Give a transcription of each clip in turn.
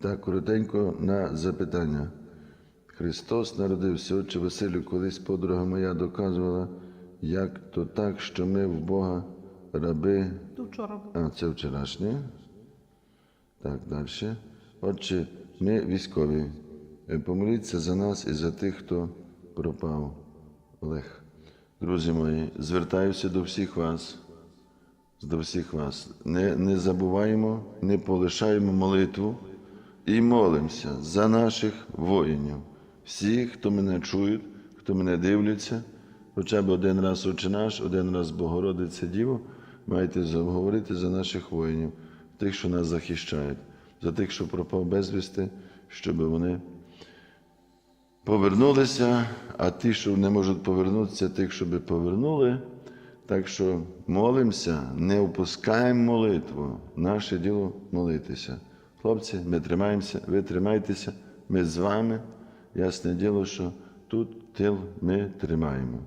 Так, коротенько на запитання. Христос народився, отче Василю, колись подруга моя доказувала, як то так, що ми в Бога раби. То вчора було. А, це вчорашнє. Так, далі. Отче, ми військові. Е, Помоліться за нас і за тих, хто пропав. Олег. Друзі мої, звертаюся до всіх вас. До всіх вас. Не, не забуваємо, не полишаємо молитву і молимося за наших воїнів. Всіх, хто мене чують, хто мене дивляться, хоча б один раз Отче наш, один раз Богородиця Діво, маєте говорити за наших воїнів, тих, що нас захищають, за тих, що пропав безвісти, щоб вони повернулися, а ті, що не можуть повернутися, тих, щоб повернули. Так що молимося, не опускаємо молитву. Наше діло молитися. Хлопці, ми тримаємося, ви тримайтеся, ми з вами. Ясне діло, що тут тил ми тримаємо.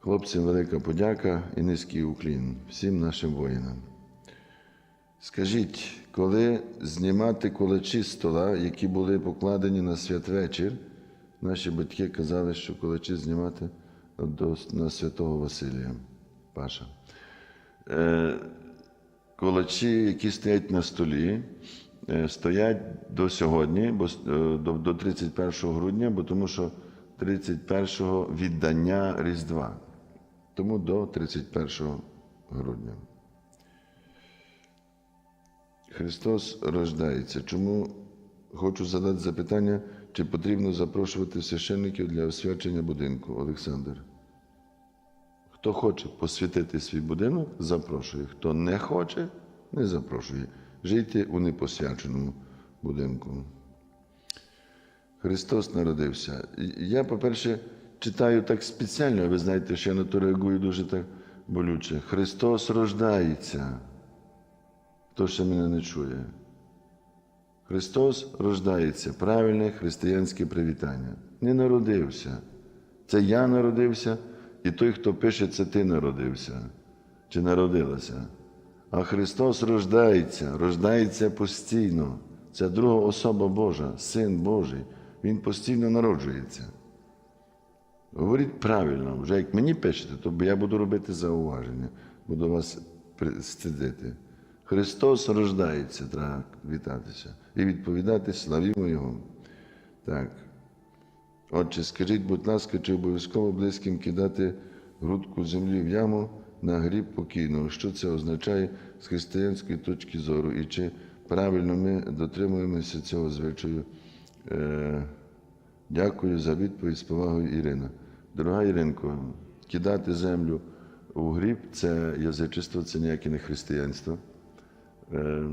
Хлопцям велика подяка і низький уклін всім нашим воїнам. Скажіть, коли знімати кулачі з стола, які були покладені на святвечір, наші батьки казали, що кулачі знімати на святого Василія Паша. Кулачі, які стоять на столі, е, стоять до сьогодні, бо, е, до 31 грудня, бо тому що 31 віддання Різдва. Тому до 31 грудня. Христос рождається. Чому хочу задати запитання, чи потрібно запрошувати священників для освячення будинку, Олександр? Хто хоче посвятити свій будинок, запрошує. Хто не хоче, не запрошує. Жийте у непосвяченому будинку. Христос народився. Я, по-перше, читаю так спеціально, ви знаєте, що я на то реагую дуже так болюче. Христос рождається. Хто ще мене не чує? Христос рождається. Правильне християнське привітання. Не народився. Це я народився, і той, хто пише, це ти народився чи народилася. А Христос рождається, рождається постійно. Це друга особа Божа, Син Божий. Він постійно народжується. Говоріть правильно, вже як мені пишете, то я буду робити зауваження, буду вас стидити. Христос рождається, треба вітатися і відповідати славімо Його. Так. Отже, скажіть, будь ласка, чи обов'язково близьким кидати грудку землі в яму на гріб покійного? Що це означає з християнської точки зору? І чи правильно ми дотримуємося цього звичаю? Е, Дякую за відповідь з повагою Ірина. Дорога Іринко, кидати землю у гріб це язичество, це ніяке не християнство. Е,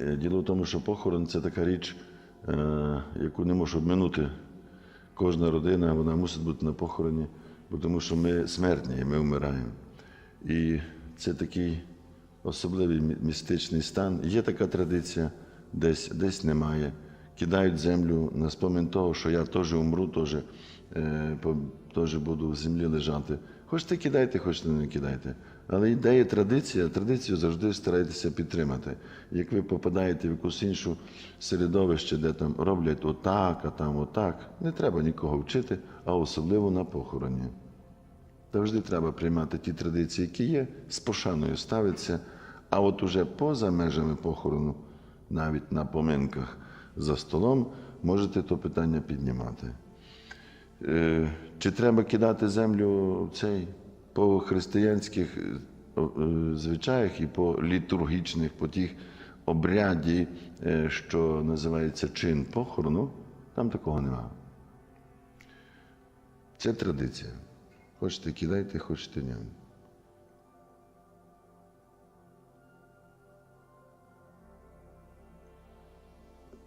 е, Діло в тому, що похорон це така річ, яку не може обминути кожна родина, вона мусить бути на похороні, бо тому що ми смертні, і ми вмираємо. І це такий особливий містичний стан. Є така традиція, десь, десь немає. Кидають землю на спомін того, що я теж умру, теж, е, теж буду в землі лежати. Хочете кидайте, хочете не кидайте. Але ідея традиція, традицію завжди старайтеся підтримати. Як ви попадаєте в якусь іншу середовище, де там роблять отак, а там отак, не треба нікого вчити, а особливо на похороні. Завжди треба приймати ті традиції, які є, з пошаною ставитися, а от уже поза межами похорону, навіть на поминках за столом, можете то питання піднімати. Е, Чи треба кидати землю цей по християнських е, е, звичаях і по літургічних, по тих обряді, що називається чин похорону, там такого немає. Це традиція. Хочете кидайте, хочете ні.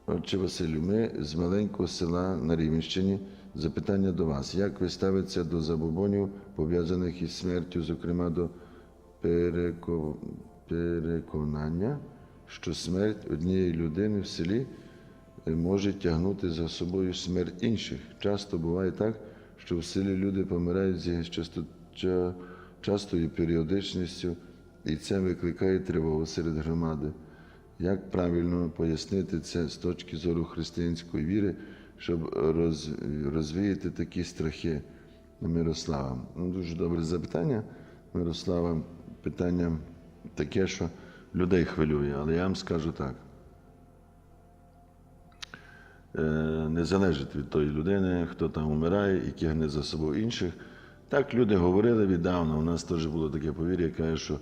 Отче Василю, ми з маленького села на Рівенщині. Запитання до вас. Як ви ставитеся до забобонів, пов'язаних із смертю, зокрема до переко- переконання, що смерть однієї людини в селі е, може тягнути за собою смерть інших? Часто буває так, що в селі люди помирають з часто- частою періодичністю, і це викликає тривогу серед громади. Як правильно пояснити це з точки зору християнської віри, щоб роз, розвіяти такі страхи Мирослава? Ну, дуже добре запитання. Мирослава, питання таке, що людей хвилює, але я вам скажу так. Е, Не залежить від тої людини, хто там вмирає і тягне за собою інших. Так люди говорили віддавна. У нас теж було таке повір'я, каже, що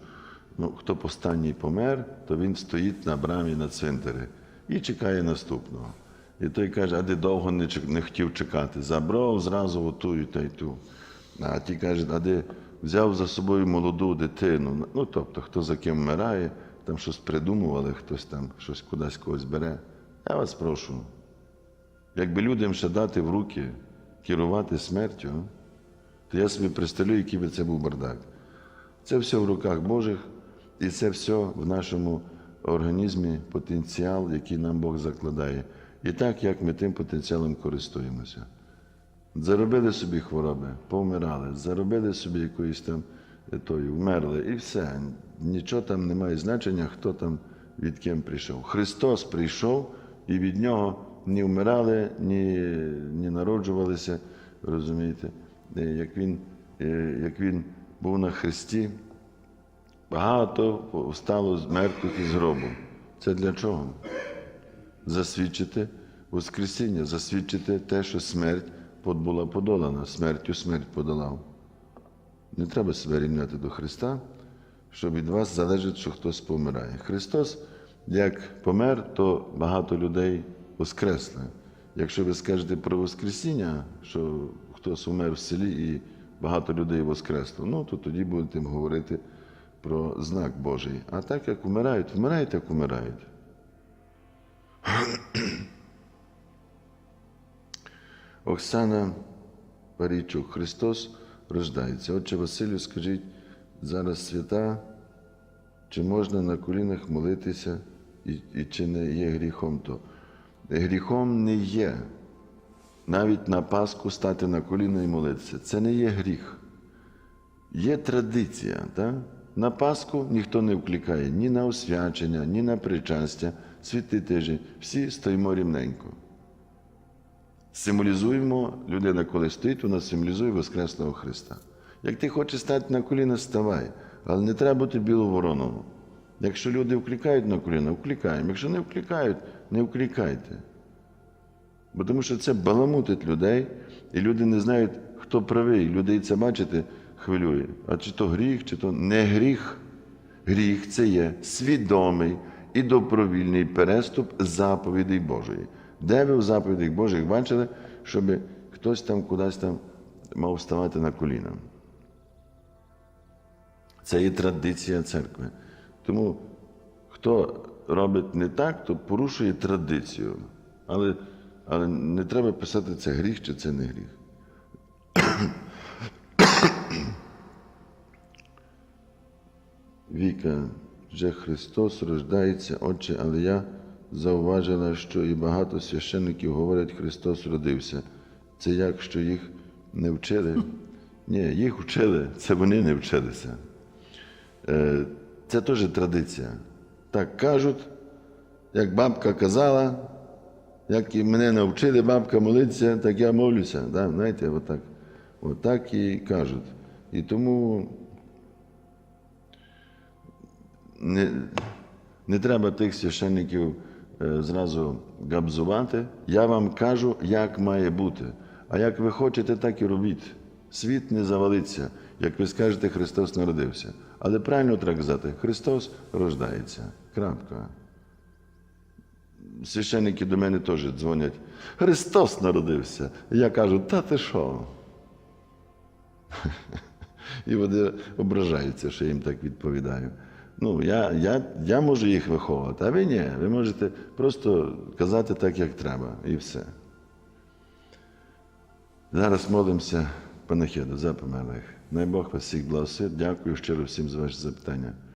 ну, хто останній помер, то він стоїть на брамі на цвинтарі і чекає наступного. І той каже, а ти довго не, не хотів чекати. Забрав зразу і та й ту. А ті кажуть, а де взяв за собою молоду дитину. Ну, тобто, хто за ким вмирає, там щось придумували, хтось там щось кудись когось бере. Я вас прошу, якби людям ще дати в руки керувати смертю, то я собі представлю, який би це був бардак. Це все в руках Божих, і це все в нашому організмі потенціал, який нам Бог закладає. І так, як ми тим потенціалом користуємося. Заробили собі хвороби, повмирали, заробили собі якоїсь там е, тої, вмерли, і все. Нічого там не має значення, хто там від ким прийшов. Христос прийшов, і від нього ні вмирали, ні, ні народжувалися, розумієте, Е, як він, е, як він був на Христі, багато стало з мертвих із гробу. Це для чого? Засвідчити Воскресіння, засвідчити те, що смерть була подолана, смертю смерть подолав. Не треба себе рівняти до Христа, що від вас залежить, що хтось помирає. Христос, як помер, то багато людей воскресли. Якщо ви скажете про Воскресіння, що хтось умер в селі і багато людей воскресло, ну то тоді будете говорити про знак Божий. А так як вмирають, вмирають, як вмирають. Оксана Парійчук, Христос рождається. Отче Василю, скажіть, зараз свята, чи можна на колінах молитися, і, і чи не є гріхом то? Гріхом не є. Навіть на Пасху стати на коліна і молитися. Це не є гріх. Є традиція. Так? На Пасху ніхто не вкликає ні на освячення, ні на причастя, святи тижі. Всі стоїмо рівненько. Символізуємо, людина, коли стоїть, вона символізує Воскреслого Христа. Як ти хочеш стати на коліна, ставай, але не треба бути білу. Якщо люди вкликають на коліна, вкликаємо. Якщо не вкликають, не вкликайте. Бо тому що це баламутить людей, і люди не знають, хто правий. Людей це, бачите, хвилює. А чи то гріх, чи то не гріх. Гріх це є свідомий і добровільний переступ заповідей Божої. Де ви в заповідях Божих бачили, щоб хтось там кудись там мав ставати на коліна? Це є традиція церкви. Тому хто робить не так, то порушує традицію. Але, але не треба писати, це гріх чи це не гріх. Віка, вже Христос рождається, Отче, але я зауважила, що і багато священників говорять, Христос родився. Це як, що їх не вчили? Ні, їх вчили, це вони не вчилися. Е, Це теж традиція. Так кажуть, як бабка казала, як і мене навчили бабка молитися, так я молюся. Да? Знаєте, отак. Отак і кажуть. І тому не, не треба тих священників е, зразу габзувати. Я вам кажу, як має бути. А як ви хочете, так і робіть. Світ не завалиться, як ви скажете, Христос народився. Але правильно треба казати, Христос рождається. Крапка. Священники до мене теж дзвонять. Христос народився. Я кажу, та ти що? І вони ображаються, що я їм так відповідаю. Ну, я, я, я можу їх виховувати, а ви ні. Ви можете просто казати так, як треба, і все. Зараз молимося панахіду за померлих. Най Бог вас всіх благословить. Дякую щиро всім за ваші запитання.